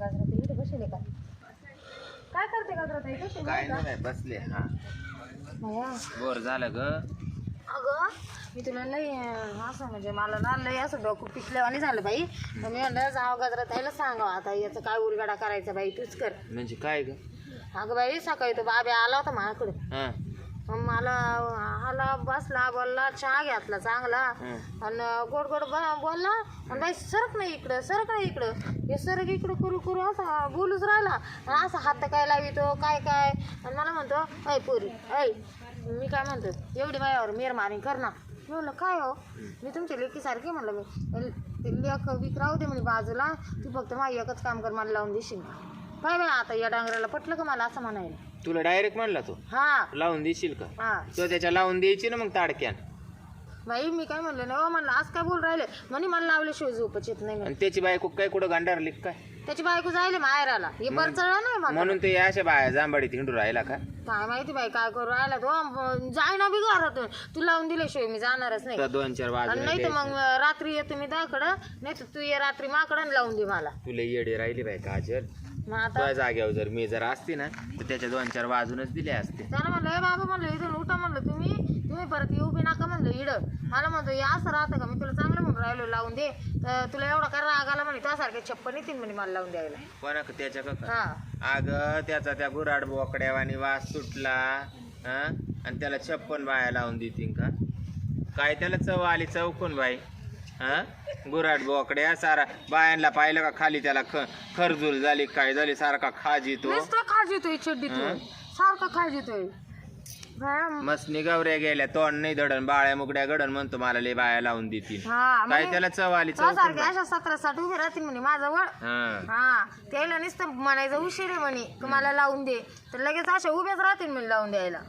इथे बसेल का? काय करते नाही बसले हा. भया. बोर झालं ग. अगं मी तुला लई अं, असं म्हणजे मला ना लई असं डोकं पिकल्यावानी झालं बाई. तर मी म्हणलं जावं गाजरा ताईला सांगावं आता. याचं काय उलगडा करायचा बाई तूच कर. म्हणजे काय ग? अगं बाई सकाळी तो बाबी आला होता माझ्याकडे. हा. मग मला आला बसला बोलला चहा घेतला चांगला. आणि गोड गोड ब- बोलला आणि बाई सरक नाही इकडं सरक नाही इकडं. हे सरक इकडं करू करू असा बोलूच राहिला. आणि असं हात काय लावितो काय काय? आणि मला म्हणतो ऐ पोरी ऐ मी काय म्हणतो एवढी बायावर मेर मारी कर ना. मी म्हणलं काय हो? मी तुमच्या लेकीसारखी म्हणलं मी. लेख विक राहू दे म्हणे बाजूला. तू फक्त माझी एकच काम कर मला लावून देशील. काय बाई आता या डांगराला पटलं का मला? असं म्हणायला. तुला डायरेक्ट म्हणला तो. हा. लावून देशील का? हा. तो त्याच्या लावून द्यायची ना मग ताडक्यान. बाई मी काय म्हणलं नाही हो म्हणलं आज काय बोल राहिले? म्हणे मला लावल्याशिवाय झोपच येत नाही म्हणे. आणि त्याची बायको काय कुठं गांडारली का काय? त्याची बायको जायले माहेराला. हे बरचळला नाही मला म्हणून ते अशा बाया जांबाडीत हिंडू राहिला का? काय माहिती बाई काय करू राहिला तो. जाय ना बी घरातून. तू लावून दिल्याशिवाय मी जाणारच नाही. दोन चार आणि नाही तर मग रात्री येतो मी दाकडं नाही तर तू ये रात्री माकडं आणि लावून दे मला. तुला येडे राहिली बाय काजल. मग आता तुझ्या जाग्यावर जर मी जर असते ना तर त्याच्या दोन चार वाजूनच दिले असते. त्यानं म्हणलं हे बाबा म्हणलं इथून उठा म्हणलं तुम्ही. तुम्ही परत येऊ बी नका म्हणलं इड. मला म्हणतो हे असं राहतं का? मी तुला चांगलं म्हणून राहिलो लावून दे. तर तुला एवढा करा राग आला म्हणे त्यासारखे छप्पन येतील म्हणे मला लावून द्यायला. कोणा त्याच्या का हा. अग त्याचा त्या गुराड बोकड्यावानी वास सुटला हा? आणि त्याला छप्पन बाया लावून देतील का? काय त्याला चव आली चौकून बाई? हा? गुराड बोकड्या सारा बायांना पाहिलं का खाली त्याला ख खरजूल झाली काय झाली सारखा खाज येतो. नुसतं खाज येतोय चड्डीतून. सारखं खाज येतोय. मस्त निगावऱ्या गेल्या तोंड नाही दडण बाळ्या मुकड्या गडण म्हणतो मला लय बाया लावून देतील. हा काय म्हणजे त्याला चव आली सारखे बाई. अशा सतरा साठ उभे राहतील म्हणे माझ्याजवळ. हा. हा त्याला नुसतं म्हणायचं उशीर आहे म्हणे की मला लावून दे. तर लगेच अशा उभ्याच राहतील म्हणे लावून द्यायला.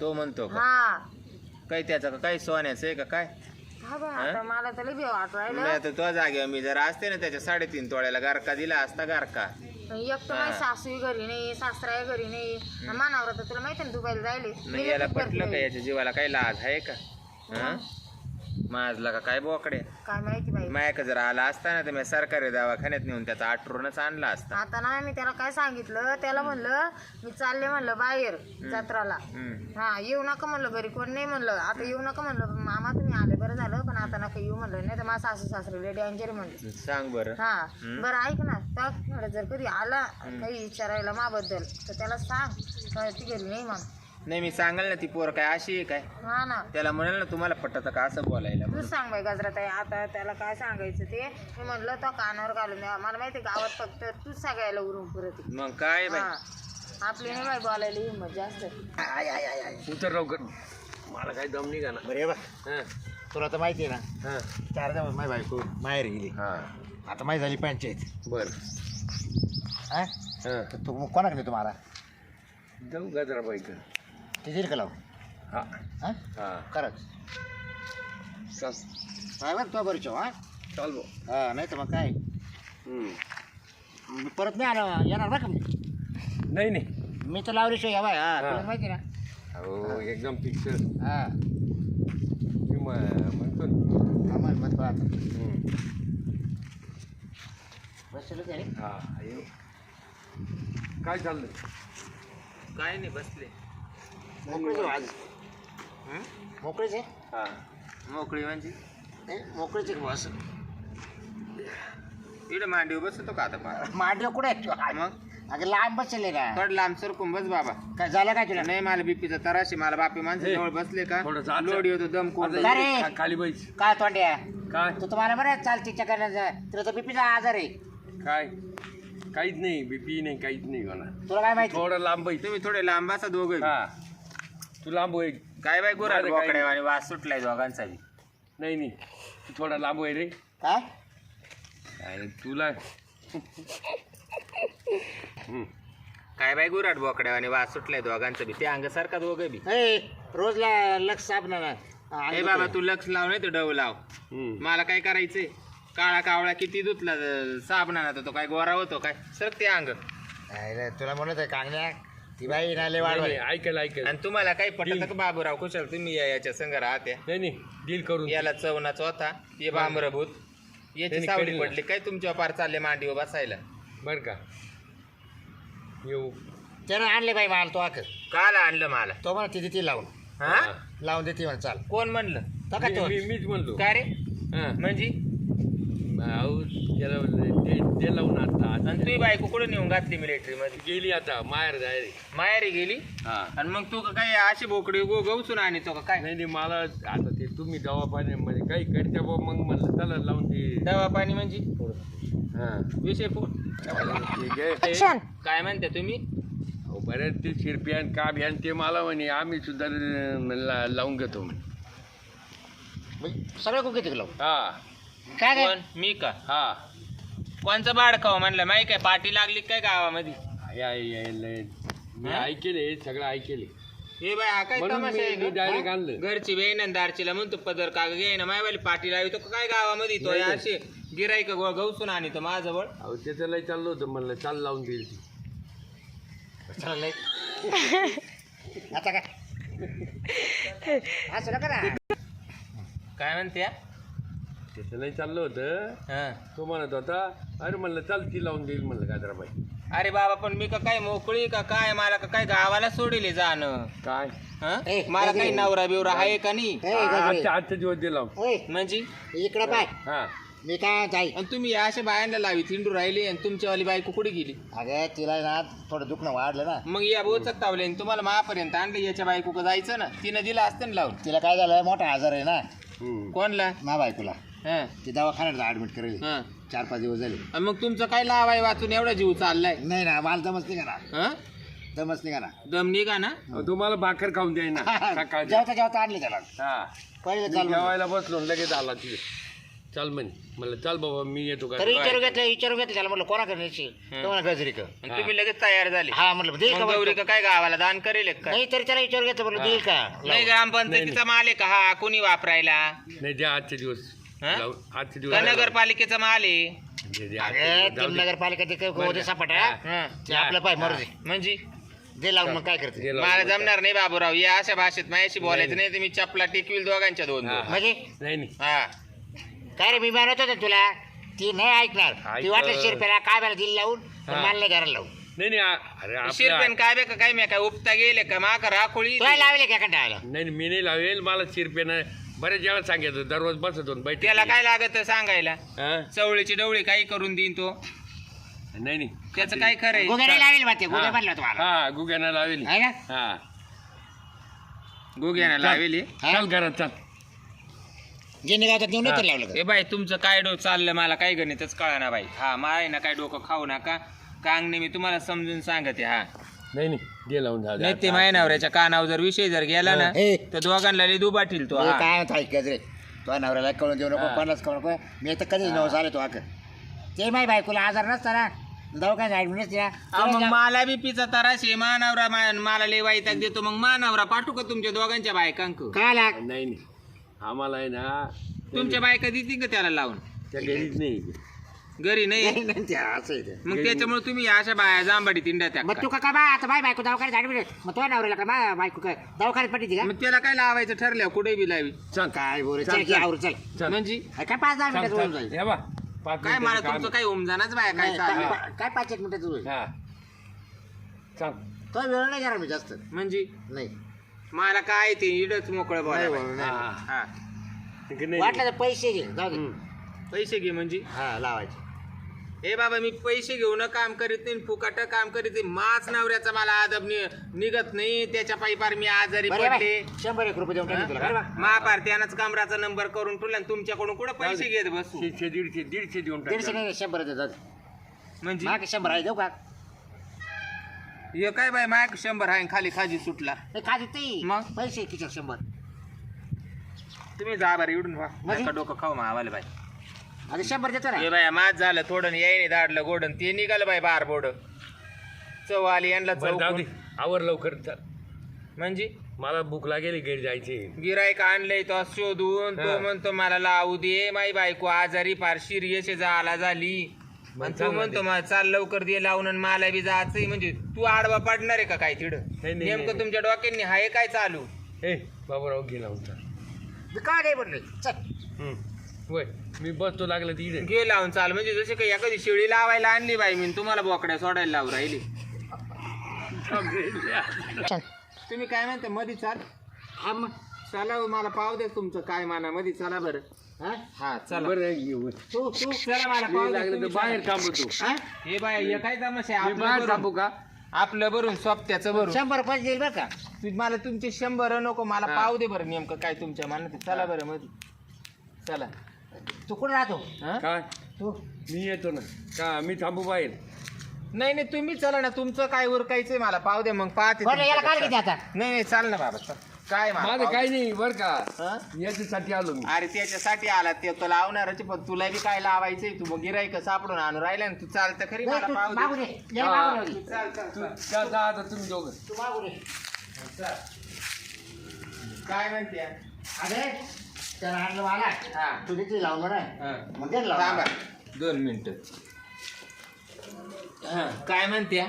तो म्हणतो का? हा. काही त्याचं का? काही सोन्याचं आहे का? काय? हा? बा, आता मला तर लई भेव वाटू राहिलं. मी आता तो जागेवर मी जर असते ना त्याच्या साडेतीन तोळ्याला गारका दिला असता गारका एक तर माझी सासूही घरी नाही सासराही घरी नाही. मानावर तर तुला माहिती ना दुबईला जायले. याला पटलं का याच्या जीवाला? काही लाज आहे का? हा? माझला का? काय बोकडे? काय माहिती बाई. मायक जर आला असता ना तर मी सरकारी दवाखान्यात नेऊन त्याचा आठवूनच आणला असता. आता ना मी त्याला काय सांगितलं? त्याला म्हणलं मी चालले म्हणलं बाहेर जत्राला. हम्म. हा येऊ नका म्हणलं घरी कोण नाही म्हणलं. आता येऊ नका म्हणलं. मामा तुम्ही आले बरं झालं पण आता नका येऊ म्हणलं. नाही तर माझा सासू सासरे डेंजर म्हणलं. सांग बरं. हा. बरं ऐक ना. तर जर कधी आला काही विचारायला माबद्दल तर त्याला सांग. का ती घरी नाही मग. नाही मी सांगाल ना ती पोर काय अशी आहे काय? हा ना. त्याला म्हणाल ना तुम्हाला पटत का असं बोलायला तूच सांग बाई गजरात आहे आता त्याला काय सांगायचं ते? मी म्हणलं तो कानावर घालून द्या मला माहिती आहे गावात फक्त तूच सगळ्याला उरून पुरत आहे. मग काय बाई? हा. आपली नाही बाई बोलायला हिंमत जास्त. उतर लवकर मला काही दम निघा ना बरं बघ हं, तुला तर माहिती आहे ना हं, चार दिवस माझी बायको माहेर गेली. हा. आता माहिती झाली पंचायत. बर. हा? हं. तर तू कोणाकडे तुम्हाला? जाऊ गजराबाईक ते का लावून? हा. हा? हा. खरंच. काय बरं तो बरं हा? चाल भाऊ हा नाही तर मग काय. मी परत नाही आलो येणार बरं का मी? नाही नाही. मी तर लावल्याशिवाय या बाय हा हा. तुला माहिती ना? हो. एकदम फिक्स हा. मी म- म्हणतो ना. आम्हाला मत पाहतो हं. बसलो तरी हा येऊ काय चाललंय? काय नाही बसले. मोकळीच आहे आज. हं? मोकळीच आहे? हा. मोकळी म्हणजे? नाही, मोकळीच आहे बस इकडे मांडीव बसतो का आता पा? मांडव कुठे आहे? मग? अगं लांब बसले का? थोड लांब सरकून बस बाबा. काय झालं काय तुला? नाही मला बीपीचा तराशी मला बापी माणसं जवळ बसले का? थोडंसं आत- लोडी होतो दम कोण आता अरे! इकडे खा- खाली बैस. काय तोंड्या? काय? तू तुम्हाला बरं चालते चक्कर तुला तर बीपीचा आजार आहे. काय? काहीच नाही बीपी नाही काहीच नाही म्हणा तुला काय माहिती? थोडं लांब बैस. तुम्ही थोडे लांब असा दोघं हा. तू लांब होय. काय बाय माझं काही बोकड्या आणि वास सुटलाय दोघांचा बी. नाही नाही. तू थोडा लांब होय रे. काय आणि तुला हं. काय बाय गुराड बोकड्या आणि वास सुटलाय दोघांचा बी. ते अंग सारखा दोघं बी. ए, रोज ला लक्ष साबणा ना ए बाबा तू. लक्ष लाव नाही तर डव लाव. हं. मला काय करायचंय? काळा कावळा किती धुतला साबणा तो काय गोरा होतो काय? सर ते अंग. अरे, तुला म्हणत आहे कांगण्या ती बाई नाले वाढवाय नाही, ऐकेल ऐकेल. आणि तुम्हाला काही पटत का बाबूराव कुशल तुम्ही या- याच्या संघ राहते नाही नाही डील करून याला चवनाचा होता. ये बांबरभूत याची त्यांनी सावली. पडली. काय तुमच्या पार चालले मांडीवर बसायला? बर का. येऊ. त्यानं आणले बाई माल तो आक काल आणलं मला? तो म्हणा तिथे ती लावून. हा? लावून देते म्हणा चाल. कोण म्हणलं? तो का तो? मी- मी- मीच म्हणतो काय रे? हा. म्हणजे? भाऊ, त्याला म्हणलं, ते ते लावून आता आणि आता तुझी बायको कुठं नेऊन घातली मिलिटरी मध्ये? गेली आता माहेर जाय माहेरी गेली? हा. आणि मग तू का काय अशी बोकडी गो गवसून आणतो का काय? नाही नाही मला आता ते तुम्ही दवापाण्यामध्ये काही करते बा मग म्हणलं चला लावून ते दवा पाणी म्हणजे? हा. विषय फोन काय म्हणते तुम्ही? अहो, बऱ्याच ते शिरप्यान का भ्यान ते मला म्हणे आम्ही सुद्धा अं, ला- लावून घेतो म्हणे. सगळं कुक तिकडे लावून? हा. काय काय? कोण? मी का? हा. कोणचं बाडकाव म्हणलं? माहिती काय? पाठी लागली काय गावामध्ये? या- या- लय- मी हा? ऐकेले सगळं ऐकेले. हे बाय हा काय म्हणून तमाशा मी- आहे मी का? direct आणलं. घरची बहीण आणि दारचीला म्हणतो पदर का घे ना मायवाली पाठी लावी तो काय गावामध्ये? तो नाही. असे गिराईक गवसून आणि तो माझ्याजवळ. अहो त्याचं लय चाललं होतं म्हणलं चाल लावून देईल ती. चला लय. आता काय? असं नका ना. काय म्हणते? त्याचं लय चाललं होतं. हा. तो म्हणत होता अरे म्हणलं चाल ती लावून देईल म्हणलं गाजराबाई. अरे बाबा पण मी का काय मोकळी का काय? मला का काय गावाला सोडिले जाणं? काय? हं? ए, मला काही. नवरा बिवरा आहे का नाही? ए, गजरे. आजच्या आजच्या दिवस दे लावून. ओय म्हणजे? इकडं पाय. हा. मी काय जाई आणि तुम्ही अशा बायांना लावी थिंडू राहिली आणि तुमच्यावाली बायको कुठे गेली? अगं तिला ना थोडं दुखणं वाढलं ना. मग या बोचक तावले आणि तुम्हाला महापर्यंत आणलं याच्या बायको का जायचं ना? तिनं दिलं असतं ना लावून. तिला काय झालं? मोठा आजार आहे ना. हम्म. कोणला? मा बायकोला. हं, ती दवाखान्यात ऍडमिट करेल. हं. चार पाच दिवस झाले. आणि मग तुमचं काय लावाय वाचून? एवढा जीव चाललाय. नाही ना मला दमच निघा ना? हं? दमच निघा ना? दम निघा ना? तुम्हाला भाकर खाऊन द्याय ना सकाळच्या जेवता जेवता आणली त्याला. हा. पहिले मी चाल म्हणलं. जेवायला बसलो आणि लगेच आला तिथे. चल म्हणे. म्हणलं चल बाबा मी येतो का? तरी विचारू घेतलं विचारू घेतलं त्याला. म्हटलं कोणा करण्याची तुम्हाला गजरी कर आणि तुम्ही लगेच तयार झाले. हा म्हटलं देईल का मग गौरी म्हटलं? का काय गावाला दान करेल एक काय? नाही तरी त्याला विचारू घेतलं म्हटलं देईल का? नाही. ग्रामपंचायतीचा माल आहे का? हा कोणी वापरायला? नाही द्या आजचे दिवस. हा? आजचे का नगरपालिकेचा माल आहे दे- दे, आजचे अगं दिवस जाऊ तीन दे. नगरपालिका ते बरं होते का? सपाटा हा. हं. ते आपलं पाय मरू म्हणजे दे लावून मग काय करते. मला जमणार नाही बाबूराव या अशा भाषेत माझ्याशी बोलायचं नाही तर मी चपला टेकविल दोघांच्या दोन हा. दोन. म्हणजे नाही नाही हा काय रे मी म्हणत होतो तुला ती नाही ऐकणार ती ऐकल. वाटलं शिरपेला काय मला दिल लावून पण हा. मला नाही घराला लावून नाही नाही आ- अरे शिरपेन आपल्या काय बे का काय मी काय उपता गेले का मा का राखोळी तुला लावले का कंटाळाला नाही नाही, मी नाही लावेल मला शिरपेन बऱ्याच वेळा सांगितलं दररोज बसत होतो बैठक त्याला काय लागत सांगायला? चवळीची डवळी काही करून देईन तो. नाही नाही. त्याचं काय गुगे नाही लावेल हा. म्हणलं तुम्हाला. हा गुग्याना लावेल. आहे ना हा. गुग्यानं लावेली? चल घरात चल. नेऊन तर लावलं का? ए बाई तुमचं काय डो चाललं मला काही गणितच कळा ना बाई. हा माय ना काय डोकं खाऊ नका. कांगणे मी तुम्हाला समजून सांगते हा. नाही नाही. दे लावून झालं. नाही ते माय नवऱ्याच्या कानावर जर विषय जर गेला ना हे. तर दोघांना लई दुबाटील तो मी हा. काय ऐक गजरे तो नवऱ्याला कळून देऊ नको. कोणाच कळू नको. मी आता कधीच नवस आले तो आक ते माही बायकोला आजार नसता ना. दवाखान्यात अहो, मग मला बी पिचा तरास आहे मानावरा मला लई वाईटाक देतो मग मानावरा पाठवू का तुमच्या दोघांच्या बायकांक? काय लाग नाही नाही. आम्हाला आहे ना तुमच्या बायका देतील का त्याला लावून? त्या घरीच नाही. घरी नाही. नाही, नाही, ते असं आहे ते. मग त्याच्यामुळे तुम्ही अशा बाया जांबाडी तिंड्या त्या मग तू का काय बा आता बाय बायको दवाखान्यात ऍडमिट मग तो नवऱ्याला का बाय बायको काय दवाखान्यात पडली का? मग त्याला काय लावायचं ठरलं कुठे बी लावी. चल काय बोल चल, चल की चल. आवर चल. चल. म्हणजे? काय काय पाच दहा चल, मिनिटात होऊन. जाईल? हे बा पाच काय मला मिनिटाचं काम तुमचं काही उमजानाच बाया काय नाही, चालू? काय- काय- काय पाच एक मिनिटात होईल. हा. चल. तो वेळ नाही करा मी जास्त. म्हणजे? नाही. मला काय ते इडच मोकळं नाही बोला बोलू, हा, हा. हा वाटलं तर पैसे घे जाऊ दे. हम्म. पैसे घे म्हणजे? हा लावायचे. ए बाबा मी पैसे घेऊन काम करीत नाही फुकाट काम करीत नाही. माच नवऱ्याचा मला आदब नि- निघत नाही त्याच्या पायी पार मी आजारी बरे पडले. बाय शंभर एक रुपये देऊन टाकले तुला. बरं बा? महापार त्यानंच कमराचा नंबर करून ठेवला आणि तुमच्याकडून कुठं पैसे घेत बसू? दीडशे दीडशे दीडशे देऊन दीडशे नाही शंभर दे जाऊ दे. म्हणजे? मागे शंभर आहे देऊ का? हे काय बाय माय शंभर आहे आणि खाली खाजी सुटला. का देते मग? पैसे किती शंभर. तुम्ही जा बरं इडून व्हा. म्हणजे? नका डोकं खाऊ मावाले बाई. अरे शंभर देतो ना. हे बाय माझ झालं थोडं यायने दाडलं गोडन ते निघालं बाय बार बोड. चव आली यांना बरं, जाऊ दे. चव आवर लवकर चल. म्हणजे? मला भूक लागेल घरी जायची. गिरायक आणलंय तो शोधून तो हा. म्हणतो मला लावू दे माई बायको आजारी फार सिरियस झाला झाली. मग आणि चाल तू ना म्हणतो ते. मला चाल लवकर दे लावून आणि मला बी जायचंय. म्हणजे तू आडवा पडणार आहे का काय तिड? नाही, नाही, नेमकं नाही. तुमच्या डोक्यांनी हाय काय चालू? ए बाबूराव चल. मी काय नाही म्हणले चल. हम्म. वय. मी बसतो लागलं तिथे घे लावून चाल. म्हणजे जशी काही एखादी शेळी लावायला आणली बाई मी तुम्हाला बोकड्या सोडायला लावून राहिली. तुम्ही काय म्हणता मधी चाल. हा मग. चला हो, मला पाव दे तुमचं काय माना मधी चला बरं. हा? हा चला. बरं येऊ. तू तू चला मला पाव मी दे, लागलं तर बाहेर चला. थांबू हा? हे बाय हे काय तमाशा आहे? मी आपलं बाहेर भरून- थांबू का? आपलं भरून सोपत्याचं भरून. शंभर रुपये देईल बरं का? तू- मला तुमचे शंभर नको मला हा. पाव दे बरं नेमकं काय तुमच्या मनात चला बरं मध्ये चला. तू कुठं राहतो. हा? काय? तू? मी येतो ना. का मी थांबू बाहेर? नाही नाही तुम्ही चला ना. तुमचं काय उरकायचंय मला? पाव दे मग. पाहते बरं याला काय तुमच्याकडे. किती आता. नाही नाही चाल ना बाबा चल. काय मला माझं पाव- काही नाही बरं का. हा? याच्यासाठी आलो मी. अरे त्याच्यासाठी आला. ते तो लावणारच आहे, पण तुला बी काय लावायचंय? तू मग गिरायक सापडून आणून राहिला ना. तू चालतं खरी मला तू मागू दे. दे याला हा. मागू दे. तू चाल चाल, तू चाल. जा जा आता तुम्ही दोघं. तू मागू दे काय म्हणते? अरे आणलं मला. हा. तू लावलं हा. मग थांबा. दोन मिनिट. काय म्हणते?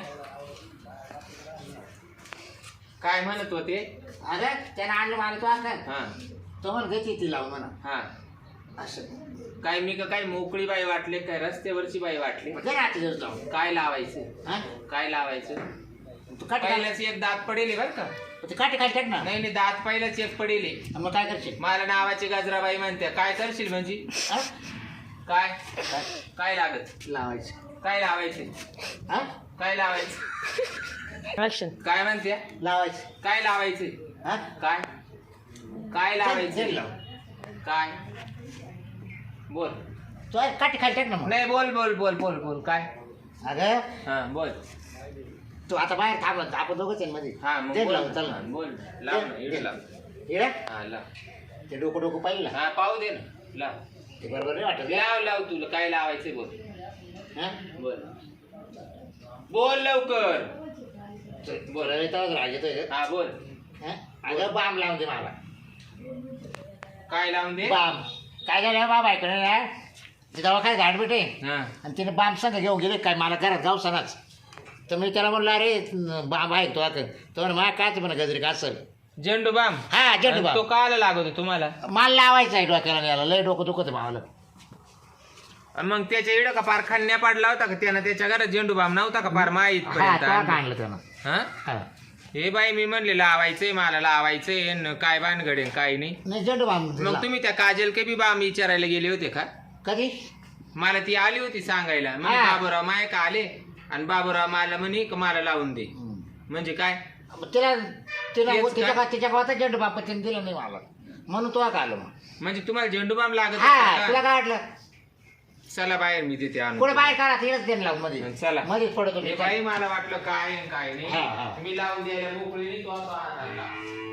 काय म्हणत होते? अरे त्याला आणलं मला तू असं हा. तो म्हण घ्यायची ती लावून म्हणा. हा. असं. काय मी का काय मोकळी बाई वाटले काय रस्त्यावरची बाई वाटली? ना लावून काय लावायचं? हा? काय लावायचं? तू काढ पहिल्याच एक दात पडेल बर का? तू काठी काढ टाक ना. नाही नाही दात पहिलाच एक पडेल. मग काय करशील? मला नावाची गजराबाई म्हणते काय करशील म्हणजे? हा? काय? काय? काय लागत? लावायचं. काय लावायचे? हा? काय लावायचं? काय म्हणते लावायचं. काय लावायचे? हा? काय? काय लावायचे? लाव. काय? बोल. तू आहे, काठी खाली टाक ना मग. नाही बोल बोल बोल बोल बोल. काय? अगं हा बोल. तू आता बाहेर थांबला आपण दोघंच आहे मध्ये. हा मग दे बोल लावून चल ना. बोल लाव ना इकडे लाव. इकडे हा लाव. ते डोकं डोकं पाहिलं ना. हा पाहू दे ना. लाव. ते बरोबर नाही वाटत. लाव लाव तुला. काय लावायचे बोल. हा? बोल. बोल लवकर. ते बरं येताच राग येतोय. ग. हा बोल. हा? अगं बाम लावून दे मला. काय लावून दे? बाम. काय झालं बाबा ऐकलं ना ते दवाखान्यात झाड भेटे हा. आणि तिने बाम संग घेऊन गेले. काय मला घरात जाऊ सणाच तर मी त्याला म्हणलं अरे बाम आहे तो आता तो म्हणे मला कायच म्हणा गजरी का असं झेंडू बाम. हा झेंडू बाम. तो काला लागतो तुम्हाला? माल लावायचा आहे डोक्याला याला लय डोकं दुखत भावाला. आणि मग त्याच्या इडं का पार खन्या पाडला होता का त्यानं? त्याच्या घरात झेंडू बाम नव्हता का पार माहीत हा तो आणलं त्यानं. हा? हा. बाई मी म्हणले लावायचंय मला लावायचंय न काय बानगडे काय नाही. नाही झेंडू बाम मग. तुम्ही त्या काजल के बी बाम विचारायला गेले होते का? कधी? मला ती आली होती सांगायला. हा. बाबूराव माय का आले? आणि बाबूराव मला म्हणे का मला लावून दे. म्हणजे काय? मग तिला तिला तेच का? तिच्या गावात झेंडू बाम तिने दिलं नाही मला. म्हणून तो का आलो मग. म्हणजे तुम्हाला झेंडू बाम लागत हा होता तुला का? काय वाटलं चला बाहेर मी तिथे आणून कुठे बाहेर काढा तिलाच देणं लावून मध्ये. चला. मध्येच पडतो हे बाई मला वाटलं काय आहे, काय हा, हा. नाही मी लावून द्यायला मोकळी नाही, तो असा